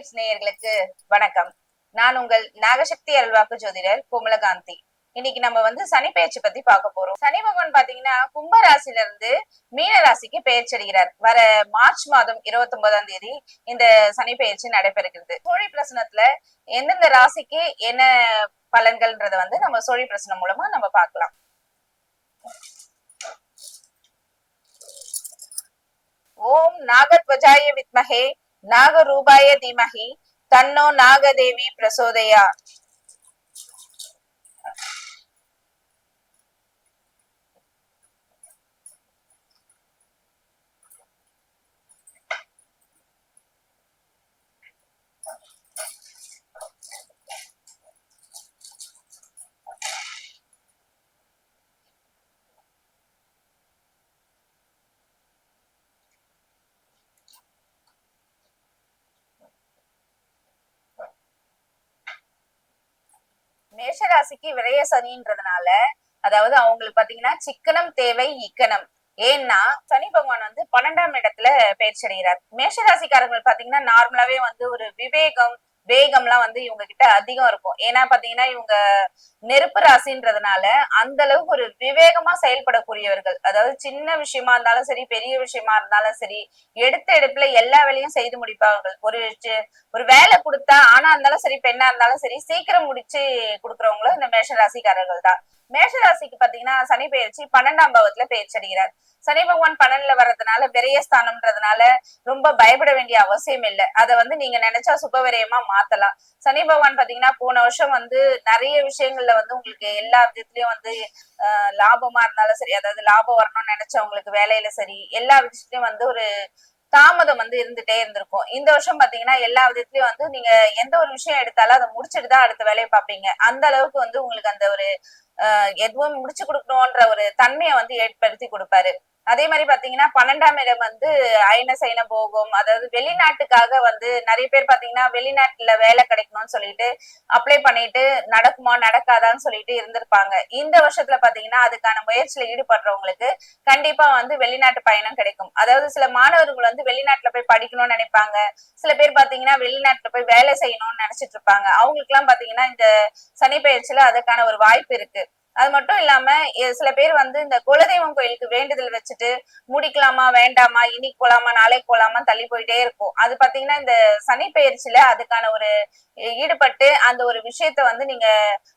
Tips நேயர்களுக்கு வணக்கம். நான் உங்கள் நாகசக்தி அல்வாக்கு ஜோதிடர் கோமலகாந்தி. இன்னைக்கு நம்ம வந்து சனி பெயர்ச்சி பத்தி பார்க்க போறோம். சனி பகவான் பாத்தீங்கன்னா கும்ப ராசில இருந்து மீன ராசிக்கு பெயர்ச்சடைகிறார் வர மார்ச் மாதம் இருபத்தி ஒன்பதாம் தேதி இந்த சனி பெயர்ச்சி நடைபெறுகிறது. சோழி பிரசனத்துல எந்தெந்த ராசிக்கு என்ன பலன்கள்ன்றத வந்து நம்ம சோழி பிரசனம் மூலமா நம்ம பார்க்கலாம். ஓம் நாகத்வஜாய வித்மகே நாகரூபாய தீமகி தன்னோ நாகதேவி பிரசோதயா மேஷராசிக்கு விரய சனின்றதுனால அதாவது அவங்களுக்கு பாத்தீங்கன்னா சிக்கனம் தேவை இக்கணம் ஏன்னா சனி பகவான் வந்து பன்னெண்டாம் இடத்துல பயிற்சி அடைகிறார். மேஷராசிக்காரர்கள் பாத்தீங்கன்னா நார்மலாவே வந்து ஒரு விவேகம் வேகம்லாம் வந்து இவங்க கிட்ட அதிகம் இருக்கும். ஏன்னா பாத்தீங்கன்னா இவங்க நெருப்பு ராசின்றதுனால அந்த அளவுக்கு ஒரு விவேகமா செயல்படக்கூடியவர்கள். அதாவது சின்ன விஷயமா இருந்தாலும் சரி பெரிய விஷயமா இருந்தாலும் சரி எடுத்த எடுப்புல எல்லா வேலையும் செய்து முடிப்பார்கள். ஒரு ஒரு வேலை கொடுத்தா ஆனா இருந்தாலும் சரி பெண்ணா இருந்தாலும் சரி சீக்கிரம் முடிச்சு கொடுக்குறவங்களும் இந்த மேஷ ராசிக்காரர்கள் தான். மேஷராசிக்கு பாத்தீங்கன்னா சனி பெயர்ச்சி பன்னெண்டாம் பாவத்துல பெயர்ச்சி அடைகிறார். சனி பகவான் பன்னெண்டுல வர்றதுனால விரயஸ்தானம்ன்றதுனால ரொம்ப பயப்பட வேண்டிய அவசியம் இல்லை. அதை வந்து நீங்க நினைச்சா சுபவிரயமா மாத்தலாம். சனி பகவான் பாத்தீங்கன்னா போன வருஷம் வந்து நிறைய விஷயங்கள்ல வந்து உங்களுக்கு எல்லா விதத்துலயும் வந்து ஆஹ் லாபமா இருந்தாலும் சரி அதாவது லாபம் வரணும்னு நினைச்சவங்களுக்கு வேலையில சரி எல்லா விஷயத்துலயும் வந்து ஒரு தாமதம் வந்து இருந்துட்டே இருந்திருக்கும். இந்த வருஷம் பாத்தீங்கன்னா எல்லா விதத்துலயும் வந்து நீங்க எந்த ஒரு விஷயம் எடுத்தாலும் அதை முடிச்சுட்டு தான் அடுத்த வேலையை பார்ப்பீங்க. அந்த அளவுக்கு வந்து உங்களுக்கு அந்த ஒரு எதுவும் முடிச்சு கொடுக்கணும்ன்ற ஒரு தன்மையை வந்து ஏற்படுத்தி கொடுப்பாரு. அதே மாதிரி பாத்தீங்கன்னா பன்னெண்டாம் இடம் வந்து அயன சைன போகும். அதாவது வெளிநாட்டுக்காக வந்து நிறைய பேர் பாத்தீங்கன்னா வெளிநாட்டுல வேலை கிடைக்கணும்னு சொல்லிட்டு அப்ளை பண்ணிட்டு நடக்குமா நடக்காதான்னு சொல்லிட்டு இருந்திருப்பாங்க. இந்த வருஷத்துல பாத்தீங்கன்னா அதுக்கான முயற்சியில ஈடுபடுறவங்களுக்கு கண்டிப்பா வந்து வெளிநாட்டு பயணம் கிடைக்கும். அதாவது சில மாணவர்கள் வந்து வெளிநாட்டுல போய் படிக்கணும்னு நினைப்பாங்க. சில பேர் பாத்தீங்கன்னா வெளிநாட்டுல போய் வேலை செய்யணும்னு நினைச்சிட்டு இருப்பாங்க. அவங்களுக்கு எல்லாம் பாத்தீங்கன்னா இந்த சனி பயிற்சியில அதுக்கான ஒரு வாய்ப்பு இருக்கு. அது மட்டும் இல்லாம சில பேர் வந்து இந்த குலதெய்வம் கோயிலுக்கு வேண்டுதல் வச்சுட்டு முடிக்கலாமா வேண்டாமா இன்னைக்கு போலாமா நாளைக்கு போலாமா தள்ளி போயிட்டே இருக்கும் அது பாத்தீங்கன்னா இந்த சனி பயிற்சியில அதுக்கான ஒரு ஈடுபட்டு அந்த ஒரு விஷயத்த வந்து நீங்க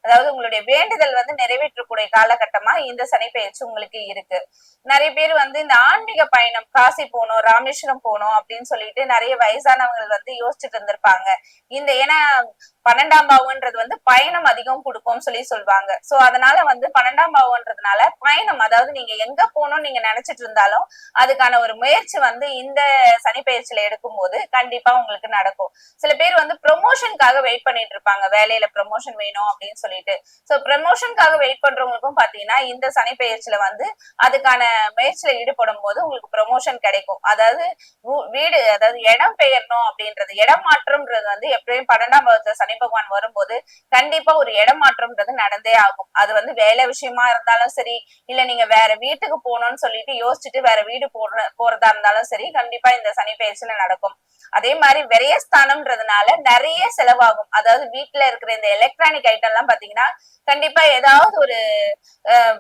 அதாவது உங்களுடைய வேண்டுதல் வந்து நிறைவேற்றக்கூடிய காலகட்டமா இந்த சனி பயிற்சி உங்களுக்கு இருக்கு. நிறைய பேர் வந்து இந்த ஆன்மீக பயணம் காசி போகணும் ராமேஸ்வரம் போகணும் அப்படின்னு சொல்லிட்டு நிறைய வயசானவங்க வந்து யோசிச்சுட்டு இருந்திருப்பாங்க. இந்த ஏன்னா பன்னெண்டாம் பாவம்ன்றது வந்து பயணம் அதிகம் கொடுக்கும்னு சொல்லி சொல்லுவாங்க சோ அதனால வந்து பன்னெண்டாம் பாவம்ன்றதுனால பயணம் அதாவது நீங்க எங்க போகணும்னு நீங்க நினைச்சிட்டு இருந்தாலும் அதுக்கான ஒரு முயற்சி வந்து இந்த சனி பயிற்சியில எடுக்கும்போது கண்டிப்பா உங்களுக்கு நடக்கும். சில பேர் வந்து ப்ரொமோஷனுக்காக வெயிட் பண்ணிட்டு இருப்பாங்க. வேலையில ப்ரொமோஷன் வேணும் அப்படின்னு சொல்லிட்டு. சோ ப்ரமோஷனுக்காக வெயிட் பண்றவங்களுக்கும் பாத்தீங்கன்னா இந்த சனி பயிற்சியில வந்து அதுக்கான முயற்சியில ஈடுபடும் போது உங்களுக்கு ப்ரொமோஷன் கிடைக்கும். அதாவது வீடு அதாவது இடம் பெயரணும் அப்படின்றது இடம் மாற்றம்ன்றது வந்து எப்படியும் பன்னெண்டாம் பாவத்துல சனி பகவான் வரும்போது கண்டிப்பா ஒரு இடம் மாற்றம்ன்றது நடந்தே ஆகும். அது வந்து வேலை விஷயமா இருந்தாலும் சரி இல்ல நீங்க வேற வீட்டுக்கு போகணும்னு சொல்லிட்டு யோசிச்சுட்டு வேற வீடு போடுற போறதா இருந்தாலும் சரி கண்டிப்பா இந்த சனி பயிற்சியில நடக்கும். அதே மாதிரி விரயஸ்தானம்ன்றதுனால நிறைய செலவாகும். அதாவது வீட்டுல இருக்கிற இந்த எலக்ட்ரானிக் ஐட்டம் எல்லாம் பாத்தீங்கன்னா கண்டிப்பா ஏதாவது ஒரு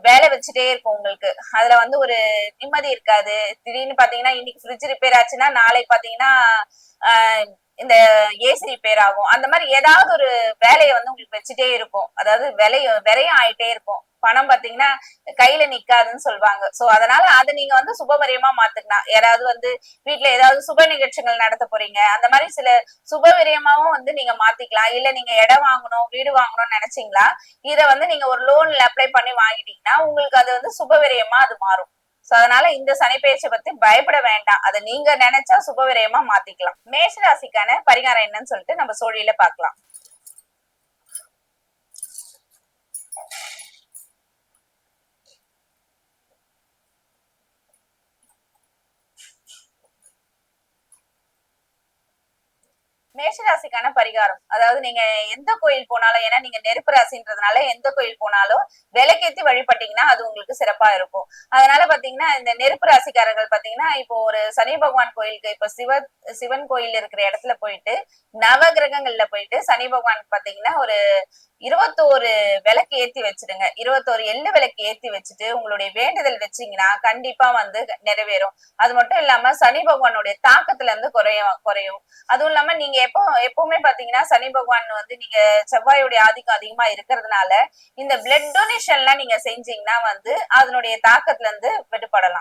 வேலை வச்சுட்டே இருக்கும் உங்களுக்கு. அதுல வந்து ஒரு நிம்மதி இருக்காது. திடீர்னு பாத்தீங்கன்னா இன்னைக்கு ஃப்ரிட்ஜ் ரிப்பேர் ஆச்சுன்னா நாளைக்கு பாத்தீங்கன்னா இந்த ஏசி ரிப்பேர் ஆகும். அந்த மாதிரி ஏதாவது ஒரு வேலையை வந்து உங்களுக்கு வச்சுட்டே இருக்கும். அதாவது விலையும் விரையும் ஆயிட்டே இருக்கும். பணம் பாத்தீங்கன்னா கையில நிக்காதுன்னு சொல்லுவாங்க சோ அதனால அதை நீங்க வந்து சுபவரியமா மாத்துக்கலாம் யாராவது வந்து வீட்ல ஏதாவது சுப நிகழ்ச்சிகள் நடத்த போறீங்க. அந்த மாதிரி சில சுபவிரியமாவும் வந்து நீங்க மாத்திக்கலாம். இல்ல நீங்க இடம் வாங்கணும் வீடு வாங்கணும்னு நினைச்சீங்களா? இத வந்து நீங்க ஒரு லோன்ல அப்ளை பண்ணி வாங்கிட்டீங்கன்னா உங்களுக்கு அது வந்து சுபவிரியமா அது மாறும். சோ அதனால இந்த சனி பயிற்சியை பத்தி பயப்பட வேண்டாம். அதை நீங்க நினைச்சா சுபவிரயமா மாத்திக்கலாம். மேஷ ராசிக்கான பரிகாரம் என்னன்னு சொல்லிட்டு நம்ம சோழியில பார்க்கலாம். மேஷராசிக்கான பரிகாரம். அதாவது நீங்க எந்த கோயில் போனாலும் ஏன்னா நீங்க நெருப்பு ராசின்றதுனால எந்த கோயில் போனாலும் விலைக்கேத்தி வழிபட்டீங்கன்னா அது உங்களுக்கு சிறப்பா இருக்கும். அதனால பாத்தீங்கன்னா இந்த நெருப்பு ராசிக்காரர்கள் பாத்தீங்கன்னா இப்போ ஒரு சனி பகவான் கோயிலுக்கு இப்ப சிவ சிவன் கோயில் இருக்கிற இடத்துல போயிட்டு நவ கிரகங்கள்ல போயிட்டு சனி பகவான் பாத்தீங்கன்னா ஒரு இருபத்தோரு விளக்கு ஏத்தி வச்சிடுங்க. இருபத்தோரு எள்ளு விளக்கு ஏத்தி வச்சுட்டு உங்களுடைய வேண்டுதல் வச்சீங்கன்னா கண்டிப்பா வந்து நிறைவேறும். அது மட்டும் இல்லாம சனி பகவானுடைய தாக்கத்துல இருந்து குறையும் குறையும். அதுவும் இல்லாம நீங்க எப்போ எப்பவுமே பாத்தீங்கன்னா சனி பகவான் வந்து நீங்க செவ்வாயுடைய ஆதிக்கம் அதிகமா இருக்கிறதுனால இந்த பிளட் டொனேஷன் எல்லாம் நீங்க செஞ்சீங்கன்னா வந்து அதனுடைய தாக்கத்துல இருந்து விடுபடலாம்.